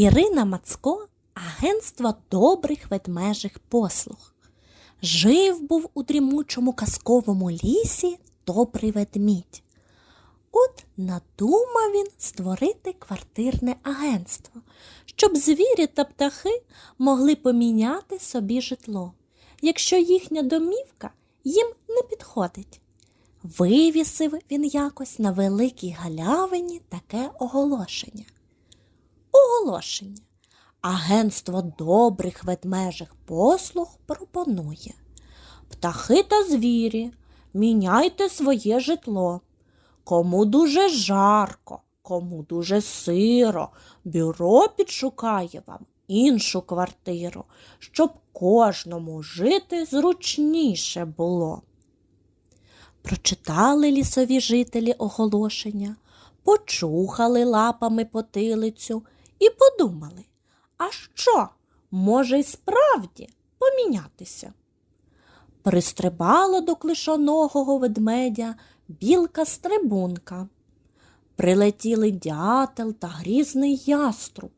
Ірина Мацко агентство добрих ведмежих послуг. Жив був у дрімучому казковому лісі добрий ведмідь. От надумав він створити квартирне агентство, щоб звірі та птахи могли поміняти собі житло, якщо їхня домівка їм не підходить. Вивісив він якось на великій галявині таке оголошення. Оголошення. Агентство добрих ведмежих послуг пропонує. Птахи та звірі, міняйте своє житло. Кому дуже жарко, кому дуже сиро, бюро підшукає вам іншу квартиру, щоб кожному жити зручніше було. Прочитали лісові жителі оголошення, почухали лапами потилицю і подумали, а що, може, й справді помінятися? Пристрибала до клишоногого ведмедя білка стрибунка. Прилетіли дятел та грізний яструб.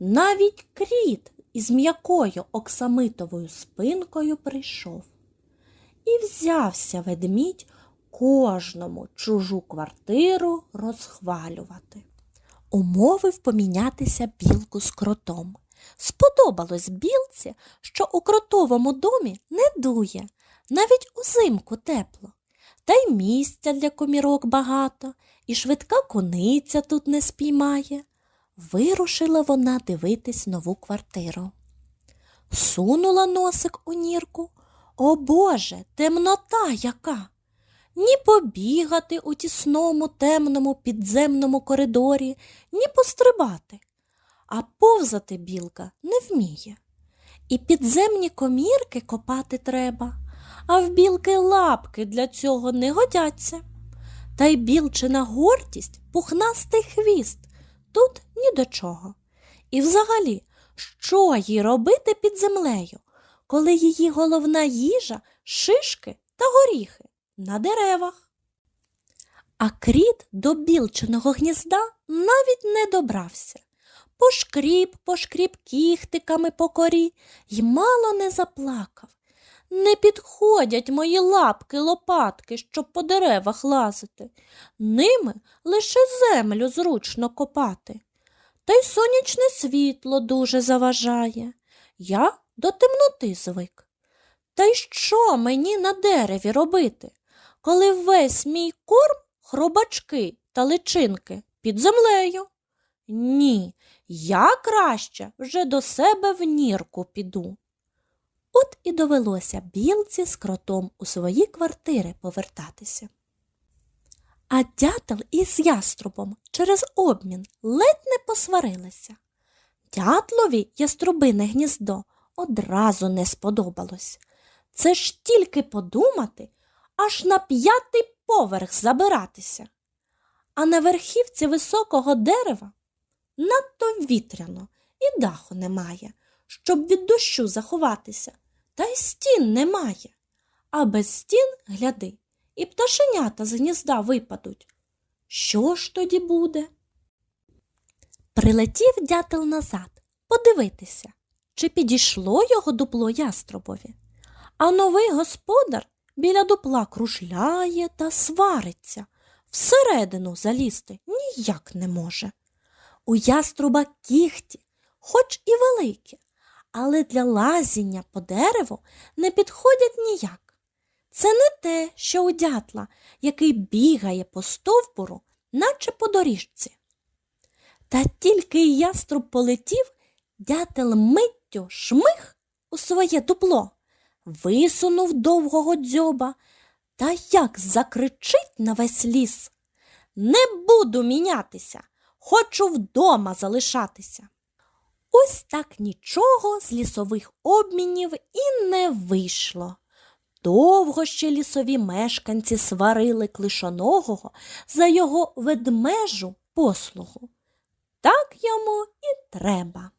Навіть кріт із м'якою оксамитовою спинкою прийшов. І взявся ведмідь кожному чужу квартиру розхвалювати. Умовив помінятися білку з кротом. Сподобалось білці, що у кротовому домі не дує, навіть узимку тепло. Та й місця для комірок багато, і швидка кониця тут не спіймає. Вирушила вона дивитись нову квартиру. Сунула носик у нірку. О Боже, темнота яка! Ні побігати у тісному темному підземному коридорі, ні пострибати. А повзати білка не вміє. І підземні комірки копати треба, а в білки лапки для цього не годяться. Та й білчина гордість пухнастий хвіст тут ні до чого. І взагалі, що їй робити під землею, коли її головна їжа шишки та горіхи на деревах? А кріт до білчиного гнізда навіть не добрався. Пошкріб, пошкріб кіхтиками по корі й мало не заплакав. Не підходять мої лапки лопатки, щоб по деревах лазити. Ними лише землю зручно копати. Та й сонячне світло дуже заважає. Я до темноти звик. Та й що мені на дереві робити, коли весь мій корм хробачки та личинки під землею? Ні, я краще вже до себе в нірку піду. От і довелося білці з кротом у свої квартири повертатися. А дятел із яструбом через обмін ледь не посварилися. Дятлові яструбине гніздо одразу не сподобалось. Це ж тільки подумати, аж на п'ятий поверх забиратися. А на верхівці високого дерева надто вітряно і даху немає, щоб від дощу заховатися, та й стін немає. А без стін, гляди, і пташенята з гнізда випадуть. Що ж тоді буде? Прилетів дятел назад подивитися, чи підійшло його дупло яструбові. А новий господар біля дупла кружляє та свариться, всередину залізти ніяк не може. У яструба кіхті, хоч і великі, але для лазіння по дереву не підходять ніяк. Це не те, що у дятла, який бігає по стовбуру, наче по доріжці. Та тільки яструб полетів, дятел миттю шмих у своє дупло, висунув довгого дзьоба та як закричить на весь ліс. Не буду мінятися, хочу вдома залишатися. Ось так нічого з лісових обмінів і не вийшло. Довго ще лісові мешканці сварили клишоногого за його ведмежу послугу. Так йому і треба.